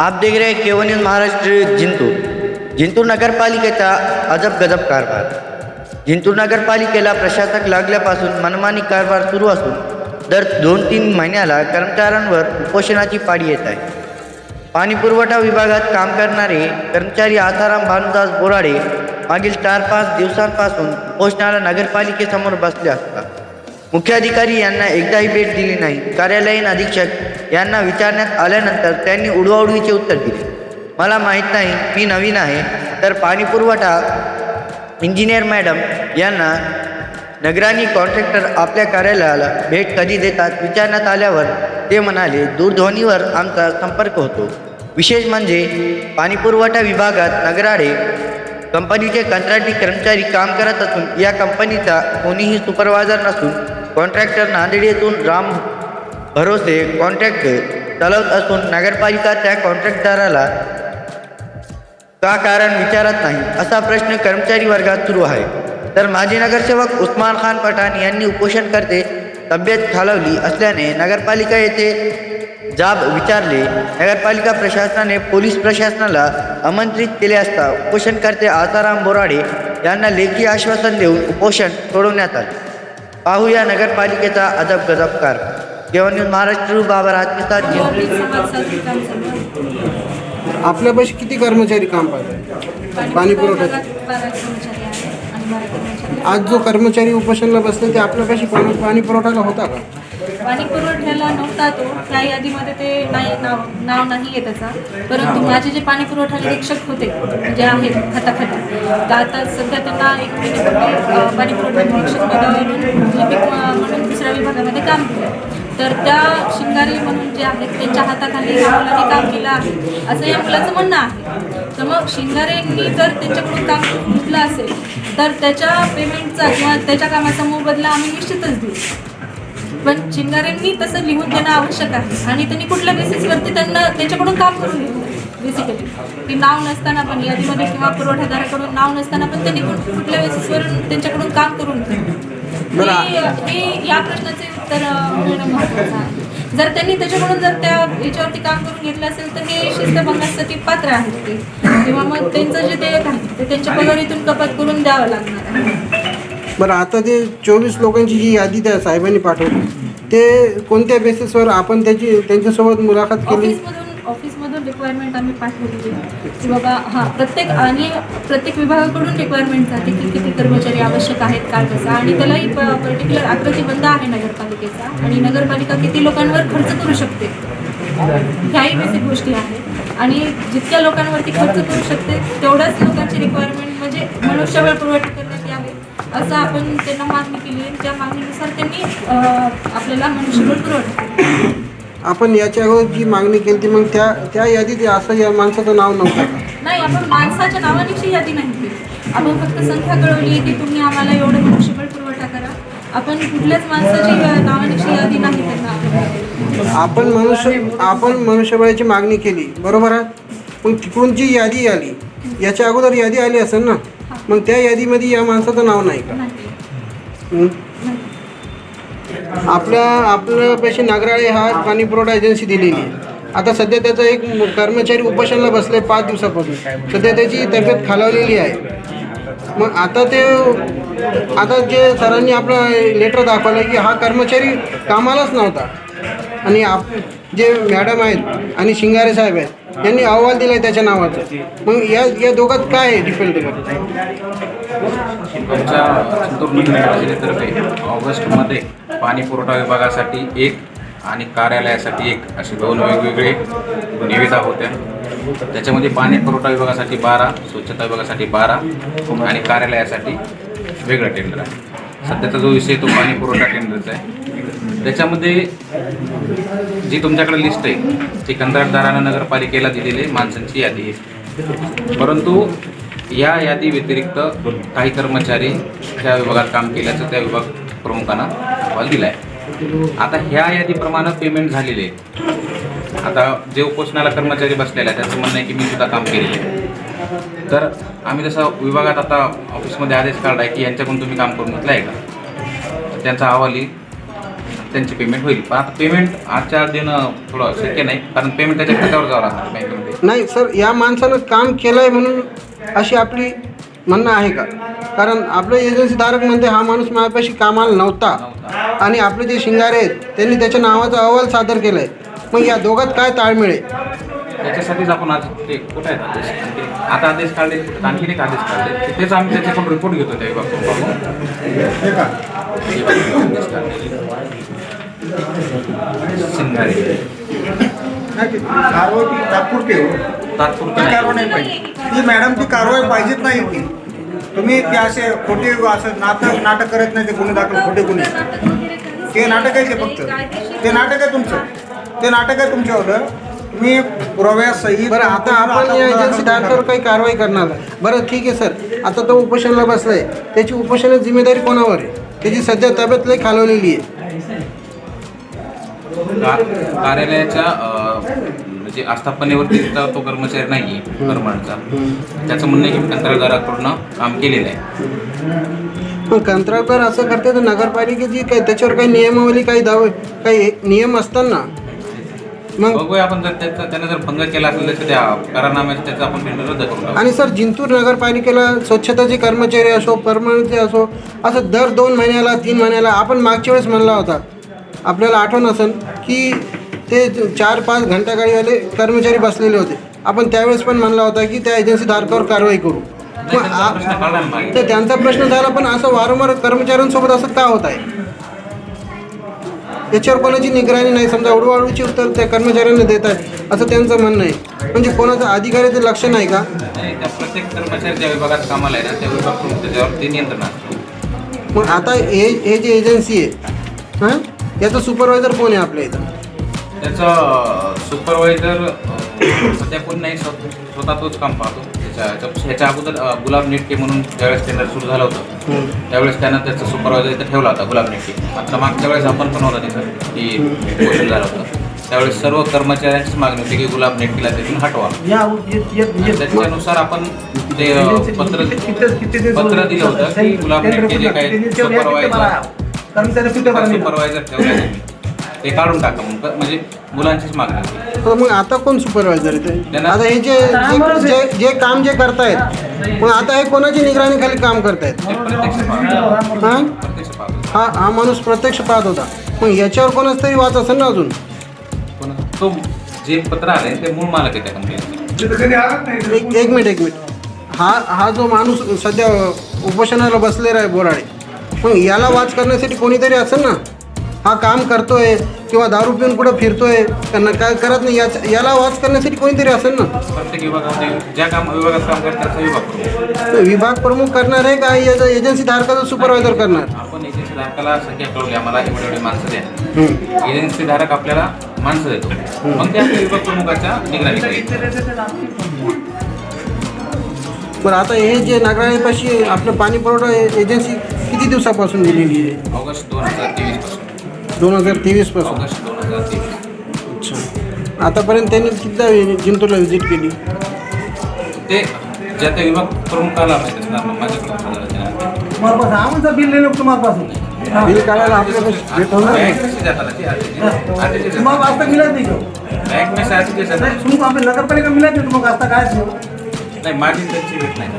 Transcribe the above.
आप देख रहे हैं केवन न्यूज महाराष्ट्र जिंतूर जिंतूर नगरपालिकेचा अजब गजब कारभार। जिंतूर नगरपालिकेला प्रशासक लागल्यापासून मनमानी कारभार सुरू असून दर दोन तीन महिन्याला कर्मचाऱ्यांवर उपोषणाची पाडी येत आहे. पाणीपुरवठा विभागात काम करणारे कर्मचारी आसाराम भानुदास बोराडे मागील चार पाच दिवसांपासून उपोषणाला नगरपालिकेसमोर बसले असतात. मुख्याधिकारी यांना एकदाही भेट दिली नाही. कार्यालयीन अधीक्षक यांना विचारण्यात आल्यानंतर त्यांनी उडवाउडवीचे उत्तर दिले. मला माहीत नाही मी नवीन आहे तर पाणीपुरवठा इंजिनियर मॅडम यांना नगराणी कॉन्ट्रॅक्टर आपल्या कार्यालयाला भेट कधी देतात विचारण्यात आल्यावर ते म्हणाले दूरध्वनीवर आमचा संपर्क होतो. विशेष म्हणजे पाणीपुरवठा विभागात नगराडे कंपनीचे कंत्राटी कर्मचारी काम करत असून या कंपनीचा कोणीही सुपरवायझर नसून कॉन्ट्रॅक्टर नांदेड येथून राम भरोसे कॉन्ट्रॅक्ट चालवत असून नगरपालिका त्या कॉन्ट्रॅक्टदाराला का कारण विचारत नाही असा प्रश्न कर्मचारी वर्गात सुरू आहे. तर माजी नगरसेवक उस्मान खान पठाण यांनी उपोषण करते तब्येत खालवली असल्याने नगरपालिका येथे जाब विचारले. नगरपालिका प्रशासनाने पोलीस प्रशासनाला आमंत्रित केले असता उपोषणकर्ते आसाराम बोराडे यांना लेखी आश्वासन देऊन उपोषण सोडवण्यात आले. पाहूया नगरपालिकेचा अजब गजब कार न्यूज महाराष्ट्र काम चालू आहे. आपल्यापाशी किती कर्मचारी काम पाहतात? पाणी पुरवठा विभागात बारा कर्मचारी आहेत आणि बारा कर्मचारी आज जो कर्मचारी उपोषणला बसले ते आपल्यापाशी पाणी पाणी पुरवठाला होता का? पाणी पुरवठ्याला नव्हता तो. त्या यादीमध्ये ते नाही नाव नाव नाही आहे त्याचा. परंतु माझे जे पाणी पुरवठा निरीक्षक होते जे आहेत हाताखाली तर आता सध्या त्यांना एक पाणी पुरवठा निरीक्षक पदावरून लिपिक अ, म्हणून दुसऱ्या विभागामध्ये काम केलं तर त्या शिंगारी म्हणून जे आहेत त्यांच्या हाताखाली या मुलांनी काम केलं आहे असं या मुलाचं म्हणणं आहे. तर मग शिंगारेंनी जर त्यांच्याकडून काम करून घेतलं असेल तर त्याच्या पेमेंटचा किंवा त्याच्या कामाचा मोबदला आम्ही निश्चितच देऊ. पण शिंगाऱ्यांनी तसं लिहून देणं आवश्यक आहे आणि त्यांनी कुठल्या बेसिसवरती त्यांना त्यांच्याकडून काम करून घेतलं बेसिकली की नाव नसताना पण यादीमध्ये किंवा पुरवठादाराकडून नाव नसताना पण त्यांनी कुठल्या बेसिसवरून त्यांच्याकडून काम करून घेतलं. हे या प्रश्नाचे उत्तर अं, मिळणं महत्त्वाचं आहे. जर त्यांनी त्याच्याकडून जर त्या याच्यावरती काम करून घेतलं असेल तर हे शिस्तभंगासाठी पात्र आहेत ते. किंवा मग त्यांचं जे देयक आहे ते त्यांच्या पगारीतून कपात करून द्यावं लागणार आहे. बरं आता ते चोवीस लोकांची जी यादी त्या साहेबांनी पाठवली ते कोणत्या बेसिसवर आपण त्याची त्यांच्यासोबत मुलाखत केली? ऑफिसमधून ऑफिसमधून रिक्वायरमेंट आम्ही पाठवलेली आहे. की बाबा हां प्रत्येक आणि प्रत्येक विभागाकडून रिक्वायरमेंट जाते की किती कर्मचारी आवश्यक आहेत काय कसं. आणि त्यालाही पर्टिक्युलर आकृतीबंद आहे नगरपालिकेचा. आणि नगरपालिका किती लोकांवर खर्च करू शकते? ह्याही बेसिक गोष्टी आहेत. आणि जितक्या लोकांवरती खर्च करू शकते तेवढ्याच लोकांची रिक्वायरमेंट म्हणजे मनुष्यबळ पुरवठा करण्यात यावे असं आपण त्यांना मागणी केली. त्या मागणीनुसार त्यांनी आपल्याला मनुष्यबळ पुरवठा केला. आपण याच्या अगोदर जी मागणी केली ती मग त्या त्या यादीत असं या माणसाचं नाव नव्हतं. का नाही आपण माणसाच्या नावानिशी यादी नाही केली. आपण फक्त संख्या कळवली की तुम्ही आम्हाला एवढं मनुष्यबळ पुरवठा करा. आपण कुठल्याच माणसाची अ, नावानिशी यादी नाही त्यांना आपण आपण मनुष्य आपण मनुष्यबळाची मागणी केली. बरोबर आहे? पण तिकडून जी यादी आली याच्या अगोदर यादी आली असेल ना? मग त्या यादीमध्ये या माणसाचं नाव नाही का? नाही. हं? आपल्या आपल्यापाशी नागराळे हा पाणी पुरवठा एजन्सी दिलेली आहे. आता सध्या त्याचा एक कर्मचारी उपोषणाला बसले पाच दिवसापासून. सध्या त्याची तब्येत खालावलेली आहे. मग आता ते आता जे सरांनी आपलं लेटर दाखवलं की हा कर्मचारी कामालाच नव्हता. आणि आप जे मॅडम आहेत आणि शिंगारे साहेब आहेत यांनी अहवाल दिला आहे त्याच्या नावाचा. मग या या दोघात काय आहे डिफेंड आमच्या ऑगस्टमध्ये पाणी पुरवठा विभागासाठी एक आणि कार्यालयासाठी एक असे दोन वेगवेगळे निविदा होत्या. त्याच्यामध्ये पाणी पुरवठा विभागासाठी बारा स्वच्छता विभागासाठी बारा आणि कार्यालयासाठी वेगळं टेंडर आहे. सध्याचा जो विषय तो पाणी पुरवठा टेंडरचा आहे. त्याच्यामध्ये जी तुमच्याकडे लिस्ट आहे ती कंत्राटदारानं नगरपालिकेला दिलेली माणसांची यादी आहे. परंतु या यादी व्यतिरिक्त काही कर्मचारी त्या विभागात काम केल्याचं त्या विभाग प्रमुखांना अहवाल दिला आहे आता ह्या यादीप्रमाणे पेमेंट झालेले. आहे आता जे उपोषणाला कर्मचारी बसलेले आहे त्यांचं म्हणणं आहे की मी सुद्धा काम केलेलं आहे. तर आम्ही जसं विभागात आता ऑफिसमध्ये आदेश काढला आहे की यांच्याकडून तुम्ही काम करून घेतलं आहे का? तर त्यांचा अहवाल येईल. त्यांची पेमेंट होईल. पण आता पेमेंट आजच्या आज देणं थोडं शक्य नाही कारण पेमेंट त्याच्या खात्यावर जावं लागणार बँकेमध्ये नाही सर या माणसानं काम केलं आहे म्हणून अशी आपली म्हणणं आहे का? कारण आपलं एजन्सी धारक म्हणते हा माणूस माझ्यापाशी कामाला नव्हता. आणि आपले जे शिंगारे आहेत त्यांनी त्याच्या नावाचा अहवाल सादर केला आहे मग या दोघात काय ताळमेळ आहे? त्याच्यासाठीच आपण आज ते कुठे आहेत आदेश? आता आदेश काढले आणखी एक आदेश काढले. तेच आम्ही त्याच्याकडून रिपोर्ट घेतो त्या. शिंगारे. कारवाई तात्पुरती हो. तात्पुरती नाही. कारवाई नाही पाहिजे. ती मॅडम ती कारवाई पाहिजेच नाही होती. तुम्ही ते असे खोटे असं नाटक नाटक करत नाही ते गुन्हे दाखल खोटे गुन्हे. ते नाटक आहे ते फक्त. ते नाटक आहे तुमचं. ते नाटक आहे तुमच्यावर तुम्ही पुराव्यासहित बरं आता आपण या एजन्सी धारकावर काही कारवाई करणार नाही. बरं ठीक आहे सर. आता तो उपोषणाला बसलाय. त्याची उपोषणाची जिम्मेदारी कोणावर आहे? त्याची सध्या तब्येत लई खालवलेली आहे. का- कार्यालयाच्या अं, म्हणजे आस्थापनेवरती तर तो कर्मचारी नाही आहे परमानचा त्याचं म्हणणं आहे की कंत्राटदाराकडून काम केलेलं आहे. पण कंत्राटदार असं करते तर नगरपालिकेची काही त्याच्यावर काही नियमावली काही दाव काही नियम असताना मग बघूया आपण जर त्याचा त्याने जर भंग केला असेल तर त्या करारनाम्याचं त्याचा आपण टेंडर रद्द टाकू. आणि सर जिंतूर नगरपालिकेला स्वच्छताचे कर्मचारी असो परमनंटचे असो असं दर दोन महिन्याला तीन महिन्याला आपण मागच्या वेळेस म्हणला होता. आपल्याला आठवण असेल की ते चार पाच घंटागाडीवाले कर्मचारी बसलेले होते. आपण त्यावेळेस पण म्हणला होता की त्या एजन्सी धारकावर कारवाई करू. मग आ-. तर त्यांचा प्रश्न झाला पण असं वारंवार कर्मचाऱ्यांसोबत असं का होत आहे? याच्यावर कोणाची निगराणी नाही. समजा उडवाळूची उत्तर त्या कर्मचाऱ्यांना देत आहे असं त्यांचं म्हणणं आहे. म्हणजे कोणाचं अधिकाऱ्याचं लक्ष नाही का? नाही त्या प्रत्येक कर्मचारी ज्या विभागात कामाला आहे ना त्या विभाग प्रमुख त्याच्यावर ते नियंत्रण असतं. मग आता हे हे जे एजन्सी आहे हां? याचं सुपरवायझर कोण आहे आपल्या इथं? त्याचं सुपरवायझर सध्या कोण नाही स्व- स्वतः तोच काम पाहतो त्याच्या ह्याच्या- अगोदर गुलाब नेटके म्हणून ज्यावेळेस टेंडर सुरू झालं होतं त्यावेळेस त्यानं त्याचा सुपरवायझर इथं ठेवला होता गुलाब नेटके मात्र मागच्या वेळेस आपण पण होता तिथं की झालं होतं त्यावेळेस सर्व कर्मचाऱ्यांचीच मागणी होती की गुलाब नेटकेला तिथून हटवा त्याच्यानुसार आपण ते पत्र पत्र दिलं होतं की गुलाब नेटके जे काही सुपरवायझर सुपरवायझर ठेवले ते काढून टाका मग. म्हणजे मुलांचीच मागणी होती तर मग आता कोण सुपरवायझर आहे ते? त्यांना- आता हे जे जे- जे जे काम जे करतायत मग आता हे कोणाची निगराणीखाली काम करतायत? ते प्रत्यक्ष पाहतो हां. प्रत्यक्ष पाहतो हा हा माणूस प्रत्यक्ष पाहत होता. मग याच्यावर कोणाच तरी वाच असेल ना अजून? पण तो जे पत्र आलंय ते मूळ मालक आहे त्या कंपनीचे एक एक मिनिट एक मिनिट. हा हा जो माणूस सध्या उपोषणाला बसलेला आहे बोराडे मग याला वाच करण्यासाठी कोणीतरी असेल ना? हा काम करतोय किंवा दारू पिऊन कुठं फिरतोय त्यांना काय करत नाही याच याला वाच करण्यासाठी कोणीतरी असेल ना? प्रत्येक विभागामध्ये ज्या काम विभागात काम करतात त्याचा विभाग विभाग प्रमुख करणार आहे का या- एजन्सी धारकाचा सुपरवायझर करणार? आपण एजन्सी धारकाला संख्या कळवली आम्हाला एवढे एवढे माणसं द्या. हम्म. एजन्सी धारक आपल्याला माणसं देतो. मग ते आपल्या विभाग प्रमुखाच्या निगराणी करेल. बरं आता हे जे नागराळीपाशी आपलं पाणी पुरवठा एजन्सी किती दिवसापासून दिलेली आहे? ऑगस्ट दोन. दोन हजार तेवीसपासून. ऑगस्ट दोन हजार तेवीस. अच्छा. आतापर्यंत त्यांनी कितीदा जिंतूरला व्हिजिट केली? ते ज्या त्या विभाग प्रमुखाला माहिती असणार ना, माझ्याकडे झालं नाही. बिल काढायला आपल्याकडे भेट होणार. बँक बँक नाही माझी त्यांची भेट नाही.